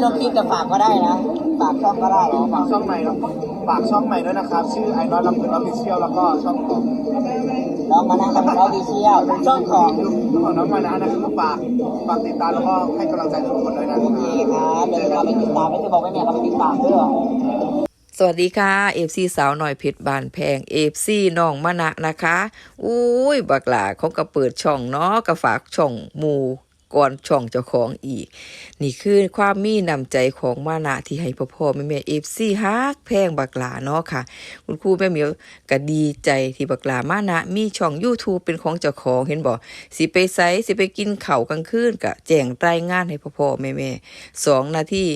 ไม่ต้องคิดแต่ฝากก็ได้นะฝากช่องก็ได้อ๋อฝากช่องใหม่แล้วฝากช่องใหม่ด้วยนะครับ ชื่อไอ้น้อยลำเพลินออฟฟิเชียลแล้วก็ช่องของน้องมานั่งกับเราดีเชียวช่องของของน้องมานะนะครับฝากฝากติดตามแล้วก็ให้กำลังใจทุกคนด้วยนะคโอรับเคครับเดี๋ยวเราไปติดตามไม่จะบอกไม่แม่เขาไปติดตามด้วยสวัสดีค่ะเอฟซีสาวหน่อยเพชรบานแพงเอฟซีน้องมะนะนะคะ อุ้ยบักหลาเขาก็เปิดช่องเนาะก็ฝากช่องหมู ก่อนช่องเจ้าของอีก นี่คือความมีนำใจของมานะที่ให้พ่อพ่อแม่แม่เอฟซีฮักแพงบักหลาเนาะค่ะ คุณครูแม่เหมียวก็ดีใจที่บักหลามานะมีช่อง YouTube เป็นของเจ้าของเห็นบ่สิไปไซสิไปกินเข้ากลางคืนก็แจ้งรายงานให้พ่อพ่อแม่แม่สองนาที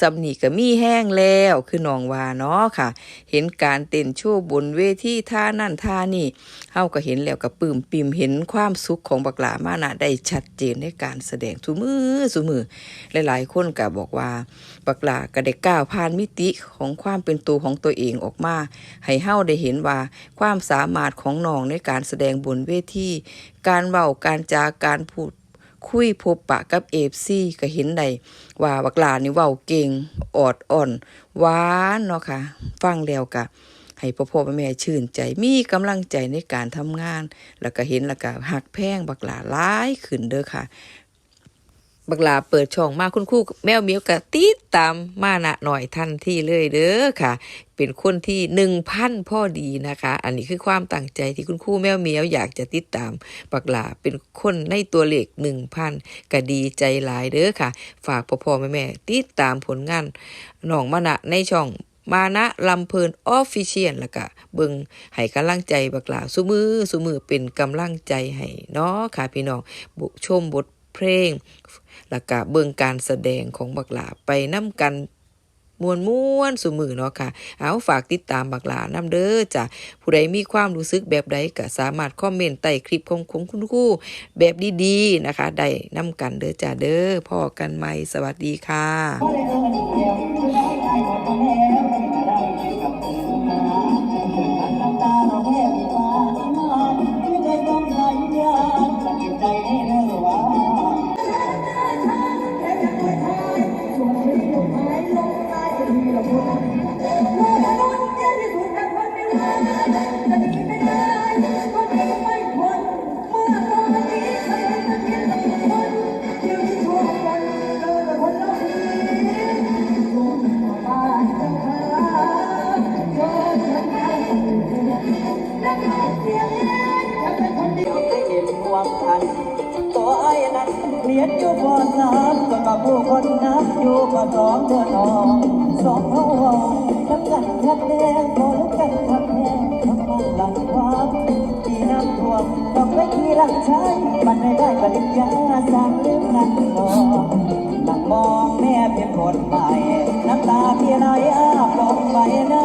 สำนีก็มีแห้งแล้วคือน้องวาเนาะค่ะ เห็นการเต้นโชว์บนเวทีท่านั่นท่านี่เฮาก็เห็นแล้วก็ปื้มปิ่มเห็นความสุขของบักหลามานะได้ชัดเจนในการแสดงทุมือสุมือหลายๆคนก็บอกว่าบักหลาก็ได้ก้าวผ่านมิติของความเป็นตัวของตัวเองออกมา ให้เฮาได้เห็นว่าความสามารถของน้องในการแสดงบนเวทีการเว้าการจาการพูดคุยพบปะกับเอฟซีก็เห็นได้ว่าบักหลานี่เว้าเก่งออดอ่อนหวานเนาะค่ะ ฟังแล้วก็ให้พ่อพ่อแม่แม่ชื่นใจมีกำลังใจในการทำงาน แล้วก็เห็นแล้วก็หักแพงบักหลาหลายขึ้นเด้อค่ะ บักลาเปิดช่องมาคุณครูแมวเมียวกะติดตามมานะหน่อยทันที่เลยเด้อค่ะ เป็นคนที่หนึ่งพันพ่อดีนะคะ อันนี้คือความตั้งใจที่คุณครูแมวเมียวอยากจะติดตามบักลาเป็นคนในตัวเลขหนึ่งพันก็ดีใจหลายเด้อค่ะ ฝากพ่อพ่อแม่แม่ติดตามผลงานน้องมานะในช่องมานะลำเพลินออฟฟิเชียลแล้วก็เบิงให้กำลังใจบักลาสุมือสุมือเป็นกำลังใจให้เนาะค่ะพี่น้องบุชมบท เพลง แล้วก็เบิ่งการแสดงของบักหลาไปน้ำกันมวนม้วนๆสุมือเนาะค่ะ เอาฝากติดตามบักหลาน้ำเด้อจ้ะ ผู้ใดมีความรู้สึกแบบใดก็สามารถคอมเมนต์ใต้คลิปของของคุณครูแบบดีๆนะคะ ได้น้ำกันเด้อจ้ะเด้อพ่อกันไหมสวัสดีค่ะ วมทันตัวไอ้นั้นเรียนอยู่ปสามก็กับผู้คนนับอยู่ก็สองเดือนออกสองเขาหอกทั้งกันทักแดงพอลุกกันทักแดงทั้งมันหลังความที่น้ำท่วมต้องไปที่รักใช้มันไม่ได้ปริญญาสร้างเรื่องนั้นหรอกนั่งมองแม่เป็นคนใหม่น้ำตาพี่ไหลอาบลงไปน้า